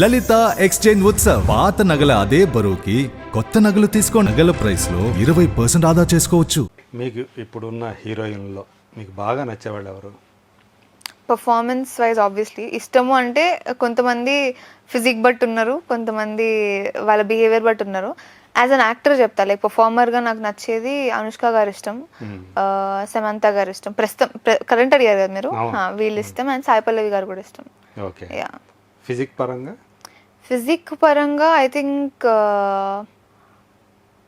లలిత exchange Utsav. పాత నగల అదే బరువుకి కొత్త నగలు తీసుకో నగల ప్రైస్లో ఇరవై పర్సెంట్ ఆదా చేసుకోవచ్చు. మీకు ఇప్పుడున్న హీరోయిన్లో మీకు బాగా నచ్చేవాళ్ళు ఎవరు? పర్ఫార్మెన్స్ వైజ్ ఆబ్వియస్లీ ఇష్టము అంటే కొంతమంది ఫిజిక్ బట్టి ఉన్నారు కొంతమంది వాళ్ళ బిహేవియర్ బట్టి ఉన్నారు. యాజ్ అన్ యాక్టర్ చెప్తా లైక్ పర్ఫార్మర్గా నాకు నచ్చేది అనుష్క గారు ఇష్టం ఆ, సమంత గారు ఇష్టం. ప్రస్తుతం కరెంట్ అడిగారు కదా మీరు? వీళ్ళు ఇష్టం అండ్ సాయి పల్లవి గారు కూడా ఇష్టం. ఓకే యా ఫిజిక్ పరంగా ఫిజిక్ పరంగా ఐ థింక్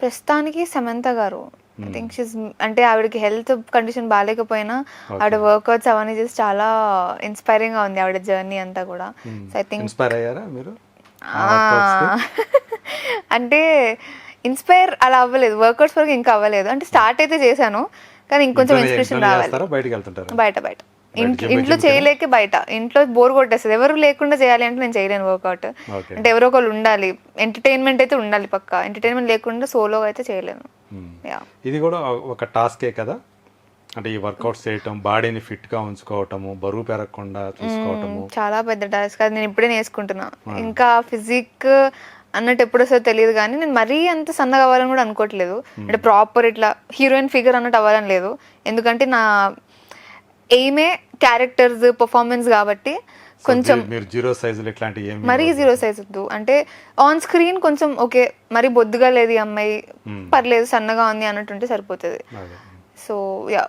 ప్రస్తుతానికి సమంత గారు. ఐ థింక్ షీస్ అంటే ఆవిడకి హెల్త్ కండిషన్ బాగాలేకపోయినా ఆవిడ వర్కౌట్స్ అవన్నీ చేసి చాలా ఇన్స్పైరింగ్గా ఉంది ఆవిడ జర్నీ అంతా కూడా. సో ఐ థింక్ ఇన్స్పైర్ అయ్యారా మీరు? అంటే ఇన్స్పైర్ అలా అవ్వలేదు. వర్కౌట్స్ వరకు ఇంకా అవ్వలేదు. అంటే స్టార్ట్ అయితే చేశాను కానీ ఇంకొంచెం ఇన్స్పిరేషన్ రావాలి. చేస్తారా? బయటికి వెళ్తుంటారా? బయట బయట. ఇంట్లో చేయలేక బయట. ఇంట్లో బోర్ కొట్టేస్తుంది. ఎవరు లేకుండా చేయాలి అంటే నేను చేయలేను వర్కౌట్ అంటే ఎవరో ఒకళ్ళు ఉండాలి. ఎంటర్టైన్మెంట్ అయితే ఉండాలి పక్క. ఎంటర్టైన్మెంట్ లేకుండా సోలోగా అయితే చేయలేను. యా ఇది కూడా ఒక టాస్కే కదా? అంటే ఈ వర్కౌట్స్ చేయటం బాడీని ఫిట్గా ఉంచుకోవటము బరువు పెరగకుండా చూసుకోవటము. చాలా పెద్ద టాస్క్ అది నేను ఇప్పుడే నేర్చుకుంటున్నా. ఇంకా ఫిజిక్ అన్నట్టు ఎప్పుడు వస్తుందో తెలియదు కానీ నేను మరీ అంత సన్నగా అవ్వాలని కూడా అనుకోవట్లేదు. అంటే ప్రాపర్ ఇట్లా హీరోయిన్ ఫిగర్ అన్నట్టు అవ్వాలని లేదు. ఎందుకంటే నా ఎయిమే క్యారెక్టర్స్ పర్ఫార్మెన్స్ కాబట్టి కొంచెం మీరు జీరో సైజులు ఏమి మరీ జీరో సైజ్ వద్దు. అంటే ఆన్ స్క్రీన్ కొంచెం ఓకే మరి బొద్దుగా లేదు ఈ అమ్మాయి. పర్లేదు సన్నగా ఉంది అన్నట్టుంటే సరిపోతుంది. So yeah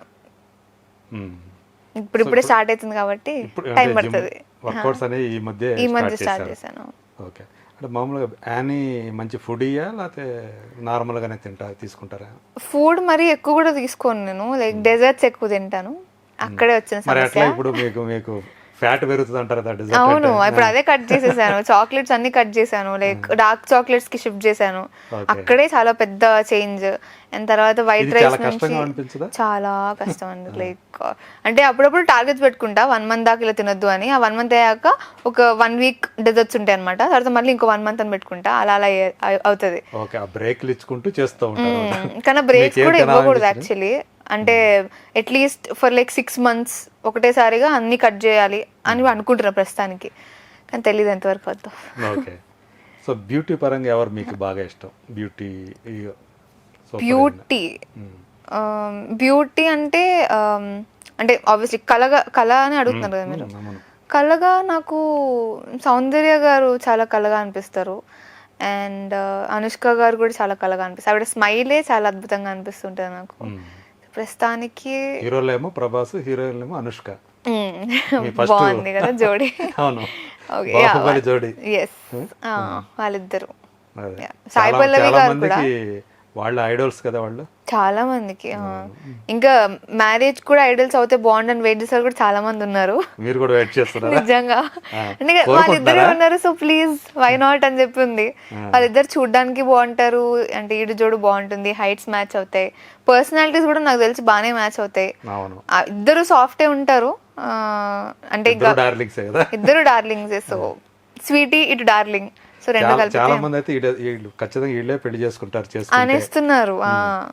hmm. ఇప్పుడు ఇప్పుడే స్టార్ట్ అవుతుంది కాబట్టి టైం పడుతుంది. వర్కౌట్స్ అనేవి ఈ మధ్య ఈ మధ్య స్టార్ట్. చేశాను. ఓకే అంటే మామూలుగా యానీ మంచి ఫుడ్ ఇయ్యా లేకపోతే నార్మల్గానే తింటా తీసుకుంటారా? ఫుడ్ మరీ ఎక్కువ కూడా తీసుకోను నేను. లైక్ డెజర్ట్స్ ఎక్కువ తింటాను. అక్కడే వచ్చిన మరి అట్లా సమస్య. ఇప్పుడు మీకు మీకు ఫ్యాట్ పెరుగుతుంది అంటారు అవును. ఇప్పుడు అదే కట్ చేసేసాను. చాక్లెట్స్ అన్ని కట్ చేశాను. లైక్ డార్క్ చాక్లెట్స్కి షిఫ్ట్ చేశాను. అక్కడే చాలా పెద్ద చేంజ్ అండ్ తర్వాత వైట్ రైస్ చాలా నుంచి కష్టం అండి. లైక్ అంటే అప్పుడప్పుడు టార్గెట్స్ పెట్టుకుంటా. వన్ మంత్ దాకా ఇలా తినొద్దు అని. ఆ వన్ మంత్ అయ్యాక ఒక వన్ వీక్ డెజర్ట్స్ ఉంటాయి అనమాట తర్వాత మళ్ళీ ఇంకో వన్ మంత్ అని పెట్టుకుంటా. అలా అలా అవుతుంది. బ్రేక్లు ఇచ్చుకుంటూ చేస్తూ కానీ బ్రేక్స్ కూడా ఇవ్వకూడదు? యాక్చువల్లీ అంటే atleast for like six months ఒకటేసారిగా అన్ని కట్ చేయాలి అని అనుకుంటున్నా ప్రస్తుతానికి. కానీ తెలియదు ఎంతవరకు వద్దు ఓకే. సో బ్యూటీ పరంగా ఎవరు మీకు బాగా ఇష్టం? బ్యూటీ బ్యూటీ బ్యూటీ అంటే um, అంటే ఆబ్వియస్లీ కలగా కళ అని అడుగుతున్నారు కదా మీరు అవును. కళగా నాకు సౌందర్య గారు చాలా కళగా అనిపిస్తారు. అండ్ అనుష్క గారు కూడా చాలా కళగా అనిపిస్తారు. ఆవిడ స్మైలే చాలా అద్భుతంగా అనిపిస్తుంటుంది నాకు. ప్రస్తుతానికి హీరోలు ఏమో ప్రభాస్ హీరోయిన్ ఏమో అనుష్క బాగుంది కదా జోడీ. అవును. బాహుబలి జోడి. ఎస్ వాళ్ళిద్దరు. సాయి పల్లవి గారు మందికి వాళ్ళ ఐడల్స్ కదా వాళ్ళు? చాలా మందికి. ఇంకా మ్యారేజ్ కూడా ఐడల్స్ అవుతే బాగుండని వెయిట్ చేసే వాళ్ళు కూడా చాలా మంది ఉన్నారు. మీరు కూడా వెయిట్ చేస్తున్నారా? నిజంగా. అంటే వాళ్ళిద్దరే? ఉన్నారు సో ప్లీజ్ వై నాట్ అని చెప్పి ఉంది వాళ్ళిద్దరు చూడడానికి బాగుంటారు అంటే ఈడు జోడు బాగుంటుంది హైట్స్ మ్యాచ్ అవుతాయి. పర్సనాలిటీస్ కూడా నాకు తెలిసి బాగానే మ్యాచ్ అవుతాయి. ఇద్దరు సాఫ్టే ఉంటారు అంటే ఇంకా ఇద్దరు డార్లింగ్స్ సో స్వీటీ ఇటు డార్లింగ్ సో రెండు కలిపి చాలా మంది అయితే వీళ్ళు ఖచ్చితంగా వీళ్ళే పెళ్ళి చేసుకుంటారు చేసుకుంటే. అనేస్తున్నారు ఆ,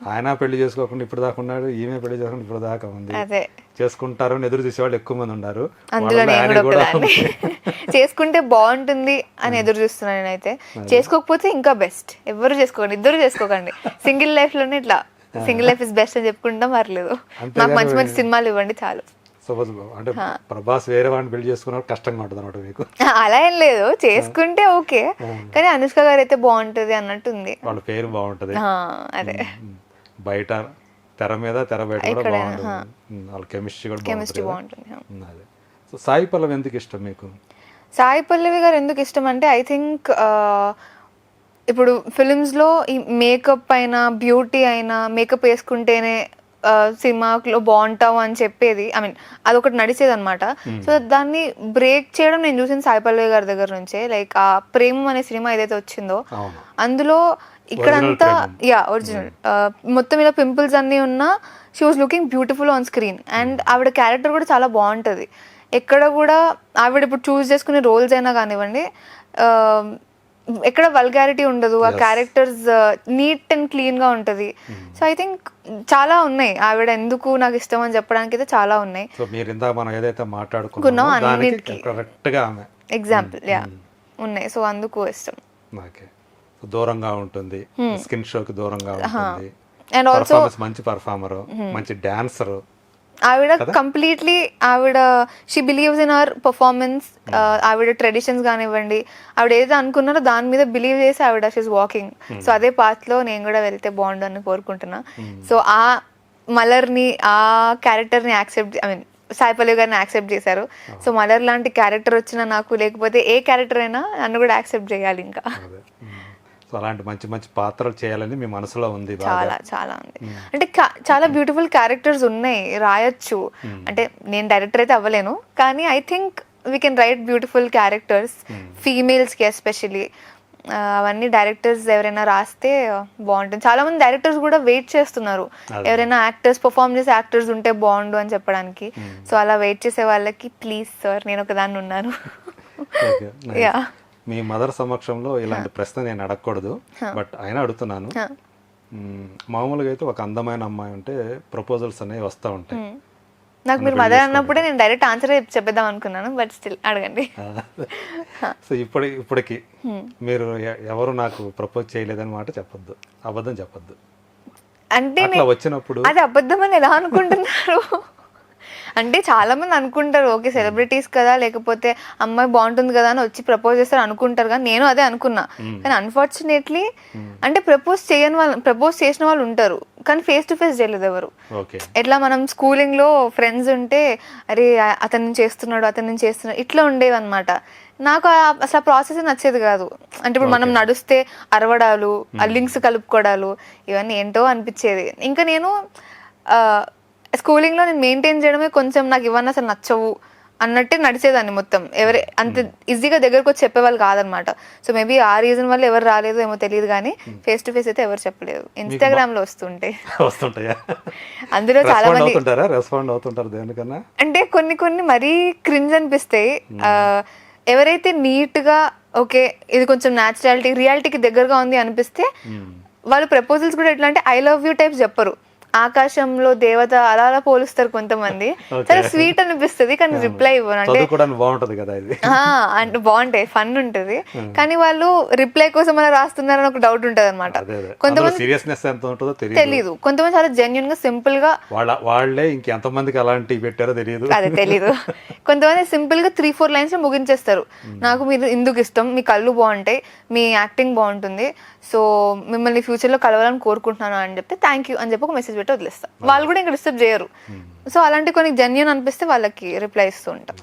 ఆయన పెళ్ళి చేసుకోకుండా ఇప్పుడు దాకా ఉన్నాడు ఈమె పెళ్ళి చేసుకోకుండా ఇప్పుడు దాకా ఉంది. అదే. చేసుకుంటారు ఎదురు చూసే వాళ్ళు ఎక్కువ మంది ఉన్నారు. అందులో నేను కూడా చేసుకుంటే బాగుంటుంది అని ఎదురు చూస్తున్నాను నేనైతే. చేసుకోకపోతే ఇంకా బెస్ట్. ఎవరు చేసుకోకండి ఇద్దరు చేసుకోకండి. సింగిల్ లైఫ్లోనే ఇట్లా సింగిల్ లైఫ్ ఇస్ బెస్ట్ అని చెప్పుకుంటాం పర్లేదు. మాకు మంచి మంచి సినిమాలు ఇవ్వండి చాలు. సపోజ్ అంటే ప్రభాస్ వేరే వాడిని పెళ్ళి చేసుకున్నప్పుడు కష్టంగా ఉంటుంది అనమాట మీకు. అలా ఏం లేదు. చేసుకుంటే ఓకే. కానీ అనుష్క గారు అయితే బాగుంటది అన్నట్టుంది. వాళ్ళ పేరు బాగుంటది. అదే. బయట తెర మీద తెర బయట కూడా బాగుంటుంది. వాళ్ళ కెమిస్ట్రీ కూడా కెమిస్ట్రీ బాగుంటుంది అదే. సో సాయి పల్లవి ఎందుకు ఇష్టం మీకు? సాయి పల్లవి గారు ఎందుకు ఇష్టం అంటే ఐ థింక్ ఇప్పుడు ఫిలిమ్స్లో ఈ మేకప్ అయినా బ్యూటీ అయినా మేకప్ వేసుకుంటేనే సినిమాలో బాగుంటావు అని చెప్పేది ఐ మీన్ అదొకటి నడిచేది అనమాట సో దాన్ని బ్రేక్ చేయడం నేను చూసిన సాయి పల్లవి గారి దగ్గర నుంచే లైక్ ఆ ప్రేమ అనే సినిమా ఏదైతే వచ్చిందో అందులో ఇక్కడంతా యా ఒరిజినల్ మొత్తం ఇలా పింపుల్స్ అన్నీ ఉన్నా she was looking beautiful on screen and ఆవిడ క్యారెక్టర్ కూడా చాలా బాగుంటుంది. ఎక్కడ కూడా ఆవిడ ఇప్పుడు చూస్ చేసుకునే రోల్స్ అయినా కానివ్వండి ఎక్కడ వల్గారిటీ ఉండదు. ఆ క్యారెక్టర్స్ నీట్ అండ్ క్లీన్గా ఉంటది. సో ఐ థింక్ చాలా ఉన్నాయి. ఆవిడ ఎందుకు నాకు ఇష్టం అని చెప్పడానికి అయితే చాలా ఉన్నాయి. సో మీరు ఇందాక మనం ఏదైతే మాట్లాడుకున్నామో కున్నాం దానికి అన్నిటికీ. కరెక్ట్గా ఆమె. ఎగ్జాంపుల్ యా ఉన్నాయి. సో అందుకు ఇష్టం. ఓకే దూరంగా ఉంటుంది. స్కిన్ షోకి దూరంగా ఉంటుంది. అండ్ ఆల్సో మంచి పర్ఫార్మర్ మంచి డాన్సర్ ఆవిడ కంప్లీట్లీ ఆవిడ she believes in our performance ఆవిడ ట్రెడిషన్స్ కానివ్వండి ఆవిడ ఏదైతే అనుకున్నారో దాని మీద బిలీవ్ చేసి ఆవిడ షీస్ వాకింగ్ సో అదే path లో నేను కూడా వెళ్తే బాగుండు అని కోరుకుంటున్నా. సో ఆ మలర్ని ఆ క్యారెక్టర్ని యాక్సెప్ట్ ఐ మీన్ సాయిపల్లి గారిని యాక్సెప్ట్ చేశారు. సో మలర్ లాంటి క్యారెక్టర్ వచ్చినా నాకు లేకపోతే ఏ క్యారెక్టర్ అయినా నన్ను కూడా యాక్సెప్ట్ చేయాలి ఇంకా. అలాంటి మంచి మంచి పాత్రలు చేయాలని మీ మనసులో ఉంది చాలా చాలా ఉంది. అంటే చాలా బ్యూటిఫుల్ క్యారెక్టర్స్ ఉన్నాయి. రాయొచ్చు. అంటే నేను డైరెక్టర్ అయితే అవ్వలేను. కానీ I think we can write beautiful characters ఫీమేల్స్కి especially అవన్నీ డైరెక్టర్స్ ఎవరైనా రాస్తే బాగుంటుంది. చాలా మంది డైరెక్టర్స్ కూడా వెయిట్ చేస్తున్నారు. ఎవరైనా యాక్టర్స్ పర్ఫామ్ చేసే యాక్టర్స్ ఉంటే బాగుండు అని చెప్పడానికి. సో అలా వెయిట్ చేసే వాళ్ళకి ప్లీజ్ సార్ నేను ఒకదాన్ని ఉన్నాను. Yeah. మీ మదర్ సమక్షంలో ఇలాంటి ప్రశ్న నేను అడగకూడదు బట్ అయినా అడుగుతున్నాను. మ్మ్, మామూలుగా అయితే ఒక అందమైన అమ్మాయి ఉంటే ప్రపోజల్స్ అనేవి వస్తూ ఉంటాయి. నాకు మీరు మదర్ అన్నప్పుడే నేను డైరెక్ట్ ఆన్సర్ చెప్పేద్దాం అనుకున్నాను బట్ స్టిల్ అడగండి. సో ఇప్పుడు ఇప్పటికి మీరు ఎవరు నాకు ప్రపోజ్ చేయలేదని మాట చెప్పొద్దు అబద్ధం చెప్పొద్దు. అంటే వచ్చినప్పుడు అది అబద్ధం అని ఎలా అనుకుంటున్నారు? అంటే చాలా మంది అనుకుంటారు ఓకే సెలబ్రిటీస్ కదా లేకపోతే అమ్మాయి బాగుంటుంది కదా అని వచ్చి ప్రపోజ్ చేస్తారు అనుకుంటారు. కానీ నేను అదే అనుకున్నా. కానీ అన్ఫార్చునేట్లీ అంటే ప్రపోజ్ చేయని వాళ్ళు ప్రపోజ్ చేసిన వాళ్ళు ఉంటారు. కానీ ఫేస్ టు ఫేస్ చేయలేదు ఎవరు. ఎట్లా మనం స్కూలింగ్లో ఫ్రెండ్స్ ఉంటే అరే అతను చేస్తున్నాడు అతను చేస్తున్నాడు ఇట్లా ఉండేవి అనమాట నాకు ఆ- అసలు ఆ ప్రాసెస్ నచ్చేది కాదు. అంటే ఇప్పుడు మనం నడుస్తే అరవడాలు ఆ లింక్స్ కలుపుకోవడాలు ఇవన్నీ ఏంటో అనిపించేది. ఇంకా నేను స్కూలింగ్లో నేను మెయింటైన్ చేయడమే కొంచెం నాకు ఇవన్నీ అసలు నచ్చవు అన్నట్టే నడిచేదాన్ని మొత్తం. ఎవరి అంత ఈజీగా దగ్గరకు వచ్చి చెప్పేవాళ్ళు కాదనమాట. సో మేబీ ఆ రీజన్ వల్ల ఎవరు రాలేదు ఏమో తెలియదు కానీ ఫేస్ టు ఫేస్ అయితే ఎవరు చెప్పలేదు. ఇన్స్టాగ్రామ్లో వస్తుంటే. వస్తుంటాయా? అందులో చాలా మంది రెస్పాండ్ అవుతుంటారు దేనికన్నా? అంటే కొన్ని కొన్ని మరీ క్రింజ్ అనిపిస్తాయి ఎవరైతే నీట్గా ఓకే ఇది కొంచెం న్యాచురాలిటీ రియాలిటీకి దగ్గరగా ఉంది అనిపిస్తే వాళ్ళు ప్రపోజల్స్ కూడా ఎట్లా అంటే ఐ లవ్ యూ టైప్స్ చెప్పరు. ఆకాశంలో దేవత అలా అలా పోలుస్తారు కొంతమంది. చాలా స్వీట్ అనిపిస్తుంది కానీ రిప్లై ఇవ్వరు అంటే బాగుంటది కదా ఇది. అంటే బాగుంటాయి ఫన్ ఉంటుంది. కానీ వాళ్ళు రిప్లై కోసం అలా రాస్తున్నారని ఒక డౌట్ ఉంటుంది అనమాట కొంతమంది సీరియస్నెస్ ఎంత ఉంటుందో తెలియదు కొంతమంది చాలా జెన్యున్గా సింపుల్గా వాళ్ళ వాళ్ళే ఇంకెంతమందికి అలాంటివి పెట్టారో తెలియదు అదే తెలీదు. కొంతమంది సింపుల్గా త్రీ ఫోర్ లైన్స్ ముగించేస్తారు. నాకు మీరు ఇందుకు ఇష్టం మీ కళ్ళు బాగుంటాయి మీ యాక్టింగ్ బాగుంటుంది. సో మిమ్మల్ని ఫ్యూచర్లో కలవాలని కోరుకుంటున్నాను అని చెప్తే థ్యాంక్ యూ అని చెప్పి ఒక మెసేజ్ పెట్టి వదిలేస్తా. వాళ్ళు కూడా ఇంకా డిస్టర్బ్ చేయరు. సో అలాంటి కొన్ని జెన్యున్ అనిపిస్తే వాళ్ళకి రిప్లై ఇస్తూ ఉంటాం.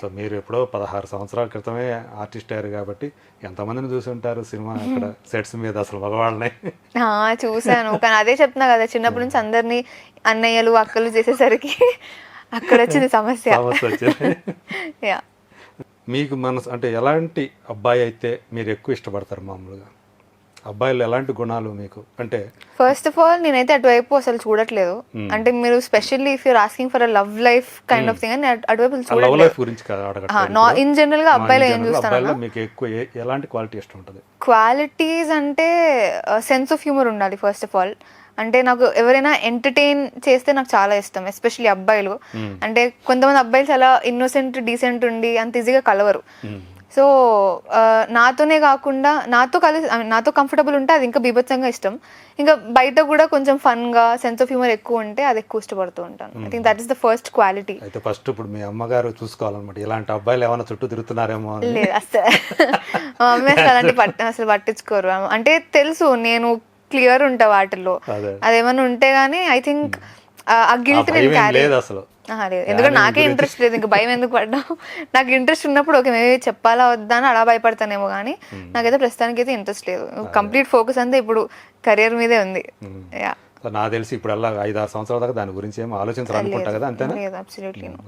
సో మీరు ఎప్పుడో పదహారు సంవత్సరాల క్రితమే ఆర్టిస్ట్ అయ్యారు కాబట్టి ఎంతమందిని చూసి ఉంటారు సినిమా అక్కడ సెట్స్ మీద అసలు మగవాళ్ళని? ఆ, చూశాను. కానీ అదే చెప్తున్నా కదా చిన్నప్పటి నుంచి అందరినీ అన్నయ్యలు అక్కలు చేసేసరికి అక్కడ వచ్చింది సమస్య. సమస్య వచ్చింది. యా మీకు మనసు అంటే ఎలాంటి అబ్బాయి అయితే మీరు ఎక్కువ ఇష్టపడతారు మామూలుగా? అబ్బాయిలు ఎలాంటి గుణాలు మీకు? అంటే ఫస్ట్ ఆఫ్ ఆల్ నేనైతే అటువైపు అసలు చూడట్లేదు. అంటే మీరు specially if you're asking for a love life kind of thing అని అటు- అటువైపు లవ్ లైఫ్ గురించి ఇన్ జనరల్గా అబ్బాయిలు ఏం చూస్తాను మీకు ఎక్కువ ఏ- ఎలాంటి క్వాలిటీ ఇష్టం ఉంటుంది? క్వాలిటీస్ అంటే సెన్స్ ఆఫ్ హ్యూమర్ ఉండాలి ఫస్ట్ ఆఫ్ ఆల్ అంటే నాకు ఎవరైనా ఎంటర్టైన్ చేస్తే నాకు చాలా ఇష్టం ఎస్పెషల్లీ అబ్బాయిలు. అంటే కొంతమంది అబ్బాయిలు చాలా ఇన్నోసెంట్ డీసెంట్ ఉండి అంత ఈజీగా కలవరు. సో నాతోనే కాకుండా నాతో కలిసి నాతో కంఫర్టబుల్ ఉంటే అది ఇంకా బీభత్సంగా ఇష్టం. ఇంకా బయట కూడా కొంచెం ఫన్గా సెన్స్ ఆఫ్ హ్యూమర్ ఎక్కువ ఉంటే అది ఎక్కువ ఇష్టపడుతూ ఉంటాను. I think that is the first quality అయితే ఫస్ట్ ఇప్పుడు మీ అమ్మగారు చూసుకోవాలన్నమాట. ఇలాంటి అబ్బాయిలు ఏమైనా చుట్టూ తిరుగుతున్నారేమో లేదు అసలు మా మమ్మీ అసలు అలాంటి పట్ట అసలు పట్టించుకోరు. అంటే తెలుసు నేను క్లియర్ ఉంటా వాటిల్లో. అదే. అదేమన్నా ఉంటే గానీ ఐ థింక్ ఆ గిల్ట్ నేను లేదు అసలు. లేదు. ఎందుకంటే నాకే ఇంట్రెస్ట్ లేదు ఇంకా భయం ఎందుకు పడ్డా నాకు ఇంట్రెస్ట్ ఉన్నప్పుడు ఓకే మేబీ చెప్పాలా వద్దా అని అలా భయపడతానేమో కానీ నాకైతే ప్రస్తుతానికి అయితే ఇంట్రెస్ట్ లేదు కంప్లీట్ ఫోకస్ అంతా ఇప్పుడు కెరియర్ మీదే ఉంది. యా. నాకు తెలిసి ఇప్పుడు అలా ఐదు ఆరు సంవత్సరాల దాకా దాని గురించి ఏం ఆలోచించాలి అనుకుంటా కదా అంతేనా?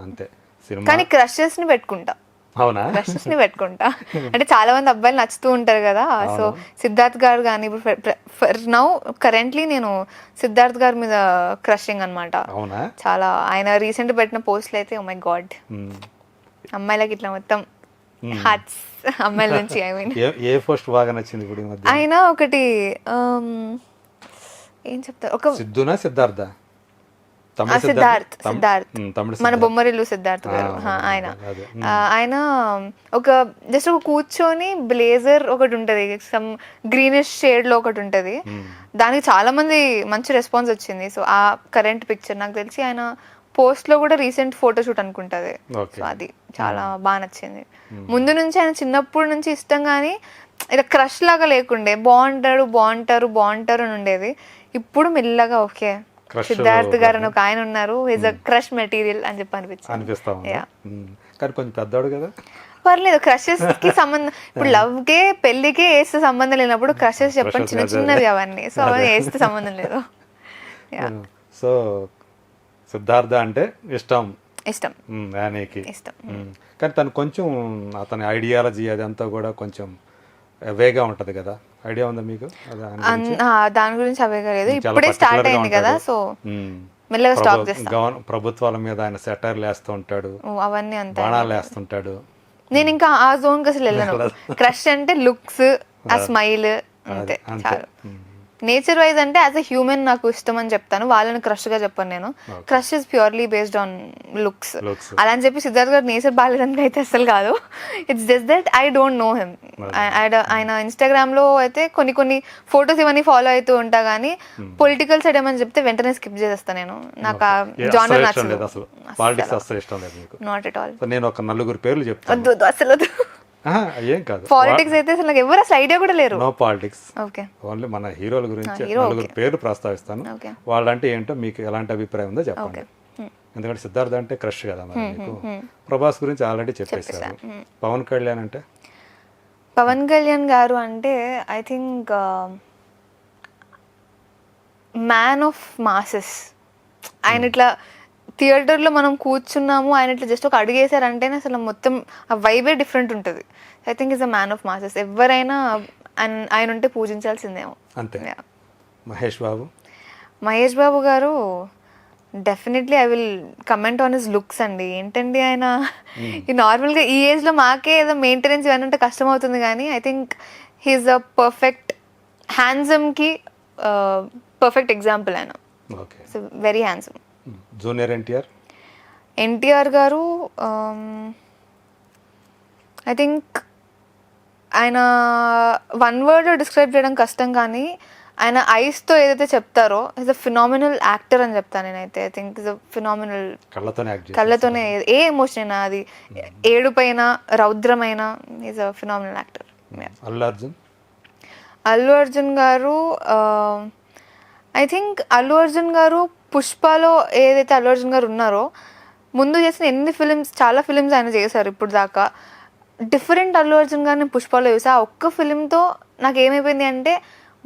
అంతే. సినిమా కానీ క్రషెస్ని పెట్టుకుంటా. అవునా? క్రషెస్ని పెట్టుకుంటా. అంటే చాలా మంది అబ్బాయిలు నచ్చుతూ ఉంటారు కదా. సో సిద్ధార్థ్ గారు కానీ ఇప్పుడు ఫర్ నౌ కరెంట్లీ నేను సిద్ధార్థ్ గారి మీద క్రషింగ్ అన్నమాట. అవునా? చాలా ఆయన రీసెంట్ పెట్టిన పోస్ట్లు అయితే ఓ మై గాడ్ మ్మ్. అమ్మాయిలకి ఇట్లా మొత్తం హార్ట్స్ అమ్మాయిల నుంచి ఐ మీన్ ఏ పోస్ట్ బాగా నచ్చింది ఇప్పుడు ఆయన ఒకటి um, ఏం చెప్తారు ఒక సిద్ధునా సిద్ధార్థ? సిద్ధార్థ్ సిద్ధార్థ్ మన. బొమ్మరిల్లు సిద్ధార్థ్ గారు. ఆయన. ఆయన ఒక జస్ట్ ఒక కూర్చొని బ్లేజర్ ఒకటి ఉంటది. సమ్ గ్రీనిష్ షేడ్లో ఒకటి ఉంటది. దానికి చాలా మంది మంచి రెస్పాన్స్ వచ్చింది. సో ఆ కరెంట్ పిక్చర్ నాకు తెలిసి ఆయన పోస్ట్లో కూడా రీసెంట్ ఫోటో షూట్ అనుకుంటది. సో అది చాలా బాగా నచ్చింది. ముందు నుంచి ఆయన చిన్నప్పటి నుంచి ఇష్టం కానీ ఇలా క్రష్ లాగా లేకుండే బాగుంటారు బాగుంటారు బాగుంటారు అని ఉండేది. ఇప్పుడు మెల్లగా ఓకే. సిద్ధార్థ్ గారు అని ఒక ఆయన ఉన్నారు. హిజ్ అ క్రష్ మెటీరియల్ అని చెప్పి అనిపించింది. అనిపిస్తా. ఉమ్. కానీ కొంచెం పెద్దవాడు కదా. పర్లేదు క్రషెస్కి సంబంధం ఇప్పుడు లవ్ కే పెళ్ళికే వేస్తే సంబంధం లేనప్పుడు క్రషెస్ చెప్పండి చిన్న చిన్నవి అవన్నీ. సో అవన్నీ వేస్తే సంబంధం లేదు. సో సిద్ధార్థ అంటే ఇష్టం. ఇష్టం. ఉమ్, యానీకి. ఇష్టం. కానీ తను కొంచెం అతని ఐడియాలజీ అదంతా కూడా కొంచెం వేగా ఉంటది కదా. ఐడియా ఉందా మీకు? దాని గురించి? అవే లేదు. చాలా ఇప్పుడే స్టార్ట్ అయింది కదా. సో. మెల్లగా స్టాప్ చేస్తాం. ప్రభుత్వాల మీద ఆయన సెటైర్లు వేస్తూ ఉంటాడు. అవన్నీ అంతా. బాణాలు వేస్తుంటాడు. నేను ఇంకా ఆ జోన్కి అసలు వెళ్ళను. క్రష్ అంటే లుక్స్ ఆ స్మైల్ అంతే. చాలు. నేచర్ వైజ్ అంటే యాజ్ అ హ్యూమన్ నాకు ఇష్టం అని చెప్తాను. వాళ్ళని క్రష్గా చెప్పాను నేను. Crush is purely based on looks. అలా అని చెప్పి సిద్ధార్థ్ గారు నేచర్ బాగాలేదని అయితే అసలు కాదు. It's just that I don't know him ఆయన ఇన్స్టాగ్రామ్లో అయితే కొన్ని కొన్ని ఫొటోస్ ఇవన్నీ ఫాలో అవుతూ ఉంటా కానీ పొలిటికల్ సైడ్ ఏమని చెప్తే వెంటనే స్కిప్ చేసేస్తాను నేను. నాకు ఆ జానర్ అస్సలు ఇష్టం లేదు నచ్చదు అసలు. పాలిటిక్స్ అస్సలు. ఇష్టం లేదు మీకు. నాట్ ఎట్ ఆల్ నేను ఒక నలుగురు పేర్లు చెప్తాను అసలు ఏం కాదు. పాలిటిక్స్ అయితే అసలు ఎవరు అసలు ఐడియా కూడా లేరు. నో పాలిటిక్స్ ఓకే ఓన్లీ మన హీరోల గురించి hero, నలుగురు పేర్లు ప్రస్తావిస్తాను. వాళ్ళంటే ఏంటో మీకు ఎలాంటి అభిప్రాయం ఉందో చెప్పండి. ఎందుకంటే సిద్ధార్థ అంటే క్రష్ కదా మరి మీకు. ప్రభాస్ గురించి ఆల్రెడీ చెప్పేశారు. పవన్ కళ్యాణ్ అంటే? పవన్ కళ్యాణ్ గారు అంటే I think man of masses ఆయన ఇట్లా థియేటర్లో మనం కూర్చున్నాము ఆయన ఇట్లా జస్ట్ ఒక అడిగేశారంటేనే అసలు మొత్తం ఆ వైబే డిఫరెంట్ ఉంటుంది. I think is a man of masses ఎవరైనా ఆయన- ఉంటే పూజించాల్సిందేమో. అంతే. Mahesh Babu? Mahesh Babu garu definitely I will comment on his looks అండి. ఏంటండి ఆయన? ఈ నార్మల్గా ఈ ఏజ్లో మాకే ఏదో మెయింటెనెన్స్ ఇవన్నీ కష్టం అవుతుంది కానీ I think he's a perfect హ్యాండ్సమ్కి perfect example ఆయన. So very handsome junior NTR NTR garu I think ఆయన వన్ వర్డ్ డిస్క్రైబ్ చేయడం కష్టం కానీ ఆయన ఐస్తో ఏదైతే చెప్తారో ఇస్ అ ఫినామినల్ యాక్టర్ అని చెప్తాను నేనైతే. I think is a phenomenal కళ్ళతోనే ఏ ఎమోషన్ అయినా అది ఏడుపైన రౌద్రమైన is a phenomenal actor Allu Arjun? Allu Arjun garu I think Allu Arjun garu పుష్పలో ఏదైతే అల్లు అర్జున్ గారు ఉన్నారో ముందు చేసిన ఎన్ని ఫిలిమ్స్ చాలా ఫిలిమ్స్ ఆయన చేశారు ఇప్పుడు దాకా డిఫరెంట్ అల్లు అర్జున్ గారు నేను పుష్పలో చూసా. ఆ ఒక్క ఫిలింతో నాకు ఏమైపోయింది అంటే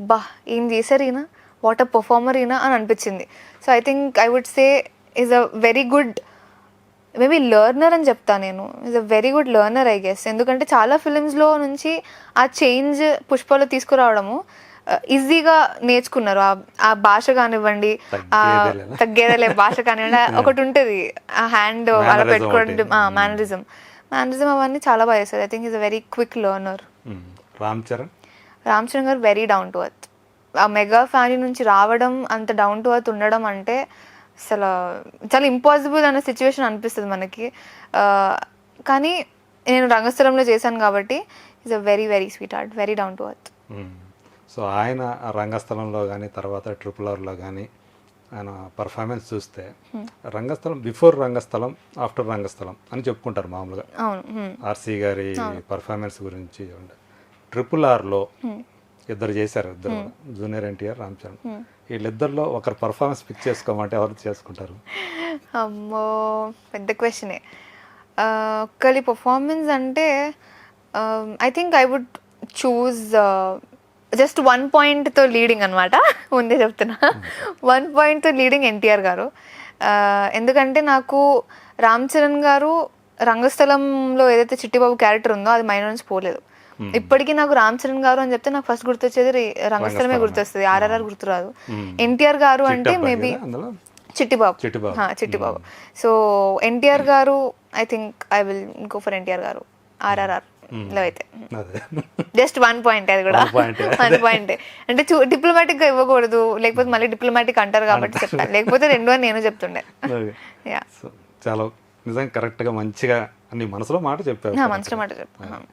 బా ఏం చేశారు ఈయన? వాట్ అ పర్ఫార్మర్ ఈయన అని అనిపించింది. So I think I would say is a very good maybe learner అని చెప్తా నేను. Is a very good learner I guess ఎందుకంటే చాలా ఫిలిమ్స్లో నుంచి ఆ చేంజ్ పుష్పలో తీసుకురావడము ఈజీగా నేర్చుకున్నారు. ఆ- భాష కానివ్వండి ఆ? తగ్గేదలే భాష కానివ్వండి ఒకటి ఉంటుంది. ఆ హ్యాండ్ అలా పెట్టుకోవడం. మేనరిజం మేనరిజం అవన్నీ చాలా బాగా చేస్తారు. I think is a very quick learner. Ram Charan? Ram Charan garu very down to earth ఆ మెగా ఫ్యామిలీ నుంచి రావడం అంత డౌన్ టు అర్త్ ఉండడం అంటే అసలు చాలా ఇంపాసిబుల్ అనే సిచ్యువేషన్ అనిపిస్తుంది మనకి. కానీ నేను రంగస్థలంలో చేశాను కాబట్టి is a very very sweet heart very down to earth. So ఆయన రంగస్థలంలో కానీ తర్వాత ట్రిపుల్ ఆర్లో కానీ ఆయన పర్ఫార్మెన్స్ చూస్తే రంగస్థలం బిఫోర్ రంగస్థలం ఆఫ్టర్ రంగస్థలం అని చెప్పుకుంటారు మామూలుగా. ఆర్సీ గారి పర్ఫార్మెన్స్ గురించి ట్రిపుల్ ఆర్లో ఇద్దరు చేశారు ఇద్దరు. జూనియర్ ఎన్టీఆర్ రామ్ చరణ్. వీళ్ళిద్దరిలో ఒకరు పర్ఫార్మెన్స్ పిక్ చేసుకోమంటే ఎవరు చేసుకుంటారు? అమ్మో పెద్ద క్వశ్చనే ఒక్కరి పర్ఫార్మెన్స్ అంటే I think I would choose just one పాయింట్తో leading అనమాట ముందే చెప్తున్నా. వన్ పాయింట్తో లీడింగ్ ఎన్టీఆర్ గారు. ఎందుకంటే నాకు రామ్ చరణ్ గారు రంగస్థలంలో ఏదైతే చిట్టిబాబు క్యారెక్టర్ ఉందో అది మైండ్ నుంచి పోలేదు ఇప్పటికీ నాకు రామ్ చరణ్ గారు అని చెప్తే నాకు ఫస్ట్ గుర్తొచ్చేది రంగస్థలమే గుర్తొస్తుంది. ఆర్ఆర్ఆర్ గుర్తురాదు. ఎన్టీఆర్ గారు అంటే మేబీ చిట్టిబాబు. చిట్టిబాబు. సో ఎన్టీఆర్ గారు I think I will go for NTR గారు. ఆర్ఆర్ఆర్. అయితే జస్ట్ వన్ పాయింట్ అది కూడా. వన్ పాయింట్ అంటే డిప్లొమాటిక్గా ఇవ్వకూడదు లేకపోతే మళ్ళీ డిప్లొమాటిక్ అంటారు కాబట్టి చెప్తాను లేకపోతే రెండు అని నేను చెప్తుండే. ఓకే యా సో చాలా నిజంగా కరెక్ట్గా మంచిగా నీ మనసులో మాట చెప్పావు. నా మనసులో మాట చెప్తాను